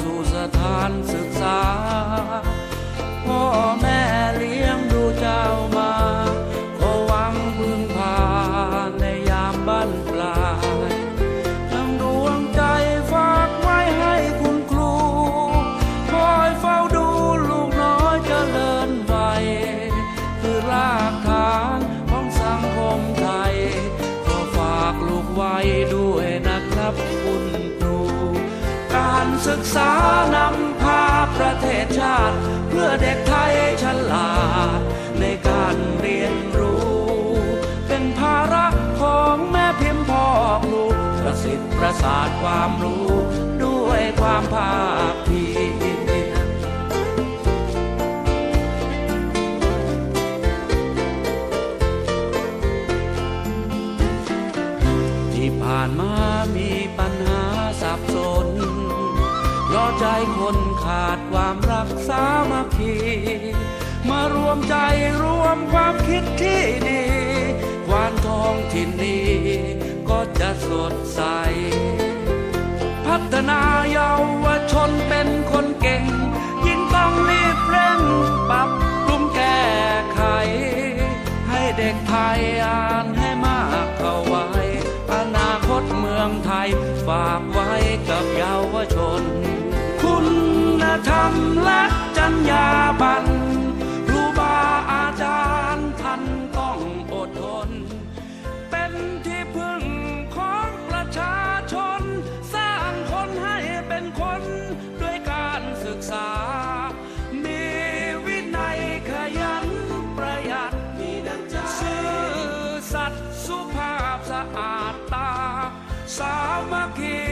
สู่สถานศึกษา ศึกษานำพาประเทศชาติ เพื่อเด็กไทยฉลาด ในการเรียนรู้ เป็นภาระของแม่พิมพ์พ่อครูประสิทธิ์ประสาทความรู้ ด้วยความภาคเพียรที่ผ่านมามีปัญหาสับสน ราะใจคนขาดความรักสามัคคี มารวมใจรวมความคิดที่ดีความทองถิ่นี้ก็จะสดใส พัฒนายเยาวชนเป็นคนเก่ง ยิ่งต้องรีบเร่งปรับปรุงแก้ไข ให้เด็กไทยอ่านให้มากเข้าไว้ อนาคตเมืองไทยฝากไว้กับเยาวชน คุณธรรมและจรรยาบรรครูบาอาจารย์ท่านต้องอดทน เป็นที่พึ่งของประชาชน สร้างคนให้เป็นคนด้วยการศึกษา มีวินัยขยันประหยัดมีน้ำใจซื่อสัตย์สุภาพสะอาดตา สามัคคี